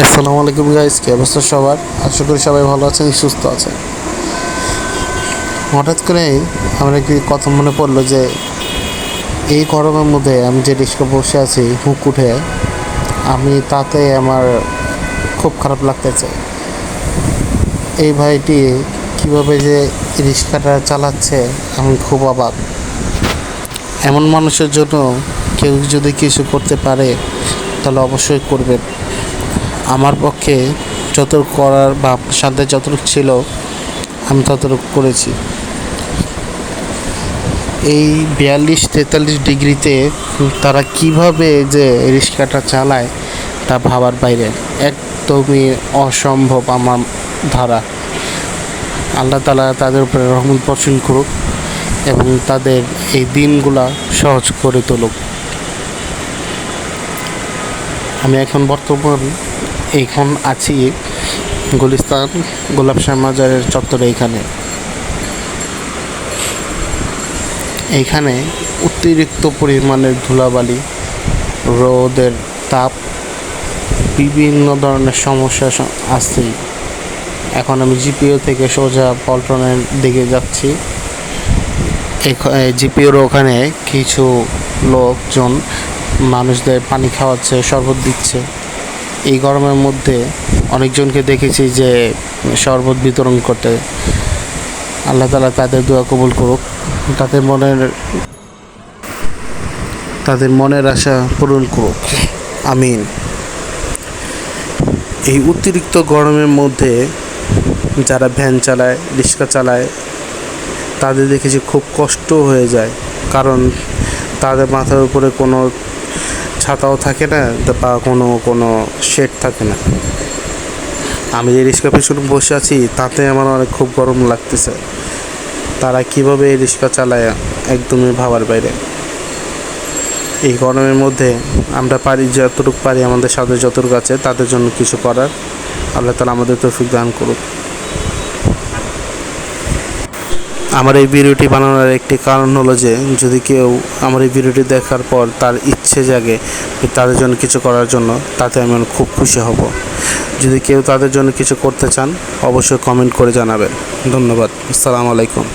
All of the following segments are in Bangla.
আসসালামু আলাইকুম গাইস কি অবস্থা সবার? আশা করি সবাই ভালো আছেন, সুস্থ আছেন। হঠাৎ করে আমার একটি কথা মনে পড়ল যে, এই গরমের মধ্যে আমি যে রিক্সা বসে আছি, হুক উঠে, আমি তাতে আমার খুব খারাপ লাগতেছে। এই ভাইটি কীভাবে যে রিক্সাটা চালাচ্ছে, আমি খুব অবাক। এমন মানুষের জন্য কেউ যদি কিছু করতে পারে, তাহলে অবশ্যই করবেন। আমার পক্ষে যতটুকু করার বা সাথে যতটুকু ছিল, আমি ততটুকু করেছি। এই বিয়াল্লিশ তেতাল্লিশ ডিগ্রিতে তারা কীভাবে যে রিক্সাটা চালায় তা ভাবার বাইরে, একদমই অসম্ভব আমার ধারা। আল্লাহ তালা তাদের উপরে রহমত বর্ষণ করুক এবং তাদের এই দিনগুলা সহজ করে তুলুক। আমি এখন বর্তমান এখন আছি, গুলিস্তান, গোলাপ শাহ মাজারের চত্বরে এইখানে। এইখানে অতিরিক্ত পরিমাণের ধুলাবালি, রোদের তাপ, বিভিন্ন ধরনের সমস্যা আসছেই। এখন আমি জিপিও থেকে সোজা পল্টনের দিকে যাচ্ছি। জিপিওর ওখানে কিছু লোকজন মানুষদের পানি খাওয়াচ্ছে, শরবত দিচ্ছে। এই গরমের মধ্যে অনেকজনকে দেখেছি যে শরবত বিতরণ করতে। আল্লাহ তালা তাদের দোয়া কবুল করুক। তাদের মনের তাদের মনের আশা পূরণ করুক। আমিন। এই অতিরিক্ত গরমের মধ্যে যারা ভ্যান চালায়, রিক্সা চালায়, তাদের দেখেছি খুব কষ্ট হয়ে যায়। কারণ তাদের মাথার উপরে কোনো ছাতাও থাকে না বা কোনো কোনো শেড থাকে না। আমি যে রিক্সা পেছনে বসে আছি, তাতে আমার অনেক খুব গরম লাগতেছে। তারা কীভাবে এই রিক্সা চালায়, একদমই ভাবার বাইরে। এই গরমের মধ্যে আমরা পারি, যতটুকু পারি আমাদের সাথে যতটুকু আছে, তাদের জন্য কিছু করার। আল্লাহ তালা আমাদের তৌফিক দান করুক। আমার এই ভিডিওটি বানানোর একটি কারণ হলো যে, যদি কেউ আমার এই ভিডিওটি দেখার পর তার ইচ্ছে জাগে তাদের জন্য কিছু করার জন্য, তাতে আমি খুব খুশি হব। যদি কেউ তাদের জন্য কিছু করতে চান, অবশ্যই কমেন্ট করে জানাবেন। ধন্যবাদ। আসসালামু আলাইকুম।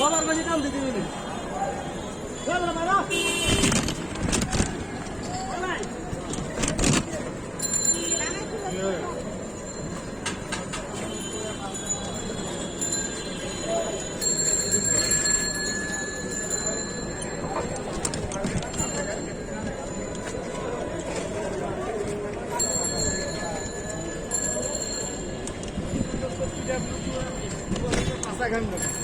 বাবার কাছে কাম দিতে sacando.